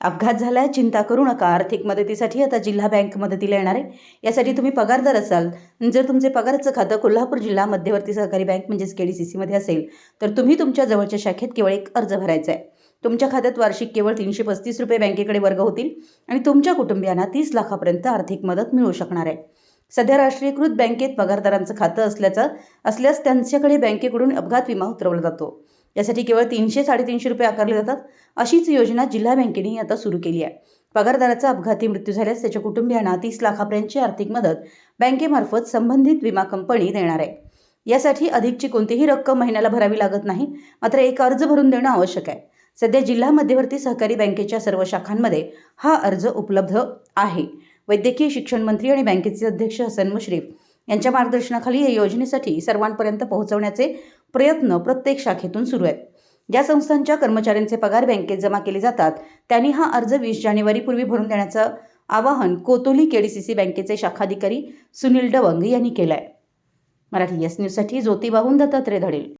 अपघात झालाय चिंता करू नका. आर्थिक मदतीसाठी आता जिल्हा बँक मदतीला येणार आहे. यासाठी तुम्ही पगारदार असाल जर तुमचे पगाराचं खातं कोल्हापूर जिल्हा मध्यवर्ती सहकारी बँक म्हणजेच के डी सी सीमध्ये असेल तर तुम्ही तुमच्या जवळच्या शाखेत केवळ एक अर्ज भरायचा आहे. तुमच्या खात्यात वार्षिक केवळ तीनशे पस्तीस रुपये बँकेकडे वर्ग होतील आणि तुमच्या कुटुंबियांना तीस लाखापर्यंत आर्थिक मदत मिळू शकणार आहे. सध्या राष्ट्रीयकृत बँकेत पगारदारांचं खातं असल्याचं असल्यास त्यांच्याकडे बँकेकडून अपघात विमा उतरवला जातो. यासाठी केवळ तीनशे साडेतीनशे रुपये आकारले जातात. अशीच योजना जिल्हा बँकेने आता सुरू केली आहे. पगारदाराचा अपघाती मृत्यू झाल्यास त्याच्या कुटुंबियांना तीस लाखापर्यंतची आर्थिक मदत बँकेमार्फत संबंधित विमा कंपनी देणार आहे. यासाठी अधिकची कोणतीही रक्कम महिन्याला भरावी लागत नाही मात्र एक अर्ज भरून देणं आवश्यक आहे. सध्या जिल्हा मध्यवर्ती सहकारी बँकेच्या सर्व शाखांमध्ये हा अर्ज उपलब्ध आहे. वैद्यकीय शिक्षण मंत्री आणि बँकेचे अध्यक्ष हसन मुश्रीफ यांच्या मार्गदर्शनाखाली या योजनेसाठी सर्वांपर्यंत पोहोचवण्याचे प्रयत्न प्रत्येक शाखेतून सुरू आहेत. ज्या संस्थांच्या कर्मचाऱ्यांचे पगार बँकेत जमा केले जातात त्यांनी हा अर्ज वीस जानेवारीपूर्वी भरून देण्याचं आवाहन कोतोली केडीसीसी बँकेचे शाखाधिकारी सुनील डवंग यांनी केलं आहे मराठी एस न्यूजसाठी ज्योतिबाहून दत्तात्रय धडेल.